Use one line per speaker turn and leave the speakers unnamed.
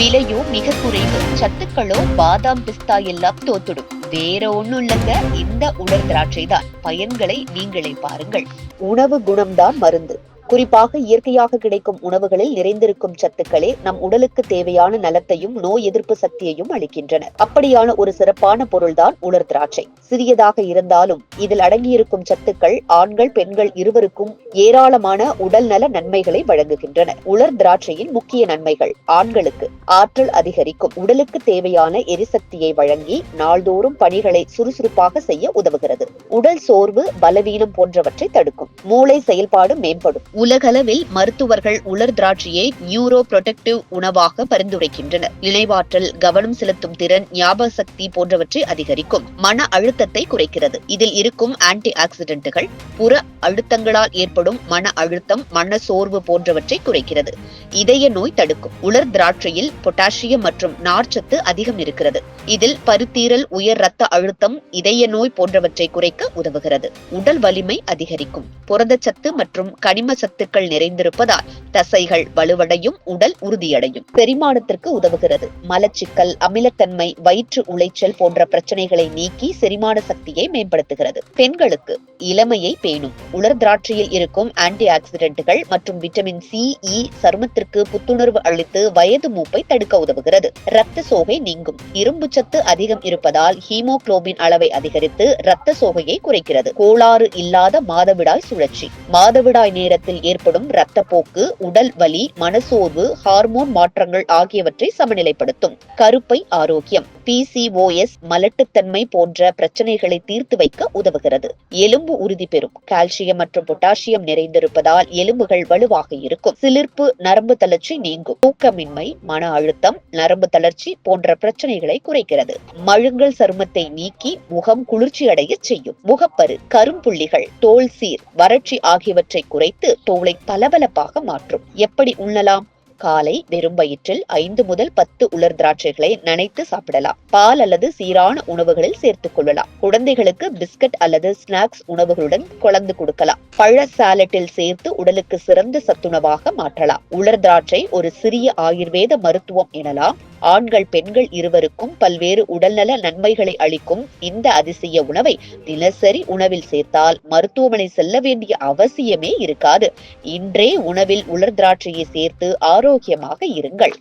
விலையோ மிக குறைவு. சத்துக்களோ பாதாம் பிஸ்தா எல்லாம் தோத்துடும். வேற ஒண்ணும் இல்லைங்க. இந்த உலர் திராட்சை தான் பயன்களை நீங்களே பாருங்கள். உணவு குணம்தான் மருந்து. குறிப்பாக இயற்கையாக கிடைக்கும் உணவுகளில் நிறைந்திருக்கும் சத்துக்களே நம் உடலுக்கு தேவையான நலத்தையும் நோய் எதிர்ப்பு சக்தியையும் அளிக்கின்றன. அப்படியான ஒரு சிறப்பான பொருள்தான் உலர் திராட்சை. சிறியதாக இருந்தாலும் இதில் அடங்கியிருக்கும் சத்துக்கள் ஆண்கள் பெண்கள் இருவருக்கும் ஏராளமான உடல் நல நன்மைகளை வழங்குகின்றன. உலர் திராட்சையின் முக்கிய நன்மைகள் ஆண்களுக்கு ஆற்றல் அதிகரிக்கும். உடலுக்கு தேவையான எரிசக்தியை வழங்கி நாள்தோறும் பணிகளை சுறுசுறுப்பாக செய்ய உதவுகிறது. உடல் சோர்வு பலவீனம் போன்றவற்றை தடுக்கும். மூளை செயல்பாடு மேம்படும். உலகளவில் மருத்துவர்கள் உலர் திராட்சையை நியூரோ புரொடெக்டிவ் உணவாக பரிந்துரைக்கின்றனர். நினைவாற்றல் கவனம் செலுத்தும் திறன் ஞாபக சக்தி போன்றவற்றை அதிகரிக்கும். மன அழுத்தத்தை குறைக்கிறது. இதில் இருக்கும் ஆன்டி ஆக்சிடென்ட்டுகள் புற அழுத்தங்களால் ஏற்படும் மன அழுத்தம் மன சோர்வு போன்றவற்றை குறைக்கிறது. இதய நோய் தடுக்கும். உலர் திராட்சையில் பொட்டாசியம் மற்றும் நார்ச்சத்து அதிகம் இருக்கிறது. இதில் பருத்தீரல் உயர் ரத்த அழுத்தம் இதய நோய் போன்றவற்றை குறைக்க உதவுகிறது. உடல் வலிமை அதிகரிக்கும். புரதச்சத்து மற்றும் கனிம சத்துக்கள் நிறைந்திருப்பதால் தசைகள் வலுவடையும் உடல் உறுதியடையும். செரிமானத்திற்கு உதவுகிறது. மலச்சிக்கல் அமிலத்தன்மை வயிற்று உளைச்சல் போன்ற பிரச்சனைகளை நீக்கி செரிமான சக்தியை மேம்படுத்துகிறது. பெண்களுக்கு இளமையை பேணும். உலர் திராட்சையில் இருக்கும் ஆன்டி ஆக்சிடென்ட்கள் மற்றும் விட்டமின் சி இ e சருமத்திற்கு புத்துணர்வு அளித்து வயது மூப்பை தடுக்க உதவுகிறது. இரத்த சோகை நீங்கும். இரும்பு சத்து அதிகம் இருப்பதால் ஹீமோக்ளோபின் அளவை அதிகரித்து இரத்த சோகையை குறைக்கிறது. கோளாறு இல்லாத மாதவிடாய் சுழற்சி. மாதவிடாய் நேரத்தில் ஏற்படும் இரத்தப்போக்கு உடல் வலி மனசோர்வு ஹார்மோன் மாற்றங்கள் ஆகியவற்றை சமநிலைப்படுத்தும். கருப்பை ஆரோக்கியம். பிசிஓஎஸ் மலட்டுத்தன்மை போன்ற பிரச்சனைகளை தீர்த்து வைக்க உதவுகிறது. எலும்பு உறுதி பெறும். கால்சியம் மற்றும் பொட்டாசியம் நிறைந்திருப்பதால் எலும்புகள் வலுவாக இருக்கும். சிலிர்ப்பு நரம்பு தளர்ச்சி நீங்கும். தூக்கமின்மை மன அழுத்தம் நரம்பு தளர்ச்சி போன்ற பிரச்சனைகளை குறைக்கிறது. மழுங்கல் சருமத்தை நீக்கி முகம் குளிர்ச்சி அடைய செய்யும். முகப்பரு கரும்புள்ளிகள் தோல் சீர் வறட்சி ஆகியவற்றை குறைத்து தோலை பளபளப்பாக மாற்றும். எப்படி உண்ணலாம்? காலை வெறும் வயிற்றில் ஐந்து முதல் பத்து உலர் திராட்சைகளை நனைத்து சாப்பிடலாம். பால் அல்லது சீரான உணவுகளில் சேர்த்துக் கொள்ளலாம். குழந்தைகளுக்கு பிஸ்கட் அல்லது ஸ்நாக்ஸ் உணவுகளுடன் கலந்து கொடுக்கலாம். பழ சாலட்டில் சேர்த்து உடலுக்கு சிறந்த சத்துணவாக மாற்றலாம். உலர் திராட்சை ஒரு சிறிய ஆயுர்வேத மருத்துவம் எனலாம். ஆண்கள் பெண்கள் இருவருக்கும் பல்வேறு உடல்நல நன்மைகளை அளிக்கும் இந்த அதிசய உணவை தினசரி உணவில் சேர்த்தால் மருத்துவமனை செல்ல வேண்டிய அவசியமே இருக்காது. இன்றே உணவில் உலர் திராட்சையை சேர்த்து ஆரோக்கிய ஆரோக்கியமாக இருங்கள்.